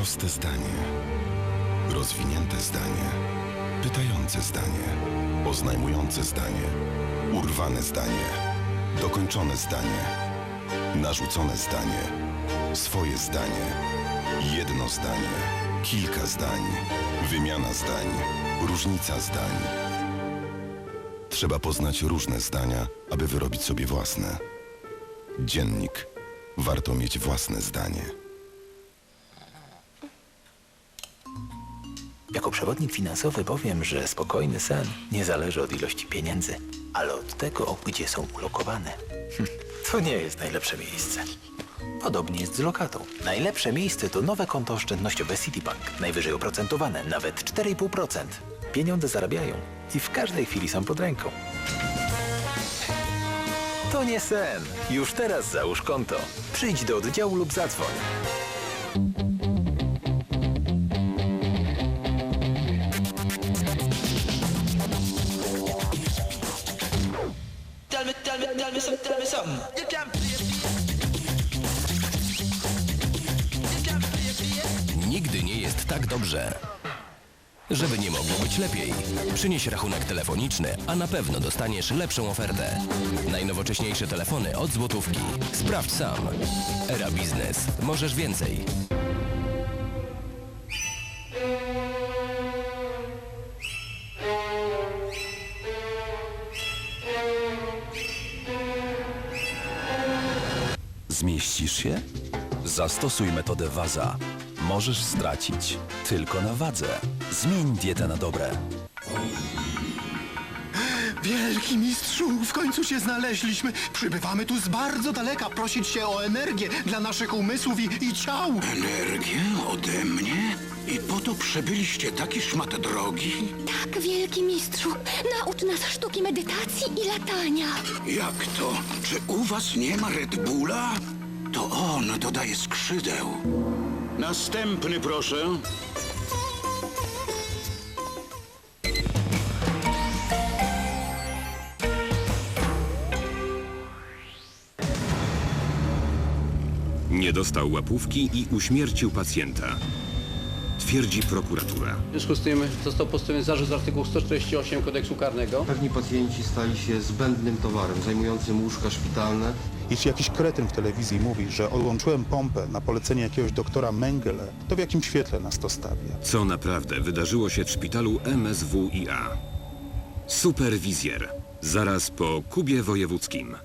Proste zdanie. Rozwinięte zdanie. Pytające zdanie. Oznajmujące zdanie. Urwane zdanie. Dokończone zdanie. Narzucone zdanie. Swoje zdanie. Jedno zdanie. Kilka zdań. Wymiana zdań. Różnica zdań. Trzeba poznać różne zdania, aby wyrobić sobie własne. Dziennik. Warto mieć własne zdanie. Jako przewodnik finansowy powiem, że spokojny sen nie zależy od ilości pieniędzy, ale od tego, gdzie są ulokowane. Hm, To nie jest najlepsze miejsce. Podobnie jest z lokatą. Najlepsze miejsce to nowe konto oszczędnościowe Citibank. Najwyżej oprocentowane, nawet 4,5%. Pieniądze zarabiają i w każdej chwili są pod ręką. To nie sen. Już teraz załóż konto. Przyjdź do oddziału lub zadzwoń. Tell me, tell me, some, tell me something. You can't play. Nigdy nie jest tak dobrze. Żeby nie mogło być lepiej, przynieś rachunek telefoniczny, a na pewno dostaniesz lepszą ofertę. Najnowocześniejsze telefony od złotówki. Sprawdź sam. Era Biznes. Możesz więcej. Zmieścisz się? Zastosuj metodę WAZA. Możesz stracić tylko na wadze. Zmień dietę na dobre. Wielki mistrzu, w końcu się znaleźliśmy. Przybywamy tu z bardzo daleka prosić się o energię dla naszych umysłów i, i ciał. Energię ode mnie? I po to przebyliście taki szmat drogi? Tak, wielki mistrzu, naucz nas sztuki medytacji i latania. Jak to? Czy u was nie ma Red Bulla? To on dodaje skrzydeł. Następny proszę. Nie dostał łapówki i uśmiercił pacjenta. Twierdzi prokuratura. W związku z tym został postawiony zarzut z artykułu 148 kodeksu karnego. Pewni pacjenci stali się zbędnym towarem zajmującym łóżka szpitalne. Jeśli jakiś kretyn w telewizji mówi, że odłączyłem pompę na polecenie jakiegoś doktora Mengele, to w jakim świetle nas to stawia? Co naprawdę wydarzyło się w szpitalu MSWiA? Superwizjer. Zaraz po Kubie Wojewódzkim.